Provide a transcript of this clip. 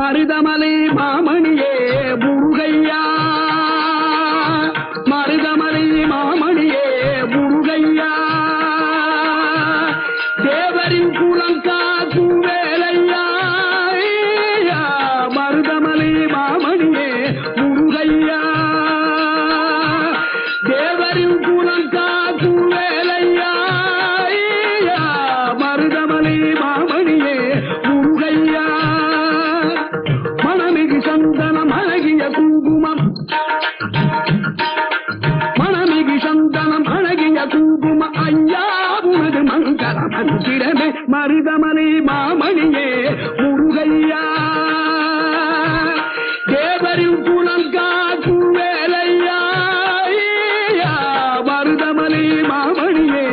மருதமலை மாமணியே முருகையா. மருதமலை மாமணியே முருகையா. தேவரின் குலங்காக்கும் சந்தனம் அழகிய குங்குமம். மனமிகு சந்தனம் அழகிய குங்கும ஐயா உனது மங்கள மந்திரமே மருதமலை மாமணியே முருகையா. தேவரின் குணம் காக்கும் வேலையா மருதமலை மாமணியே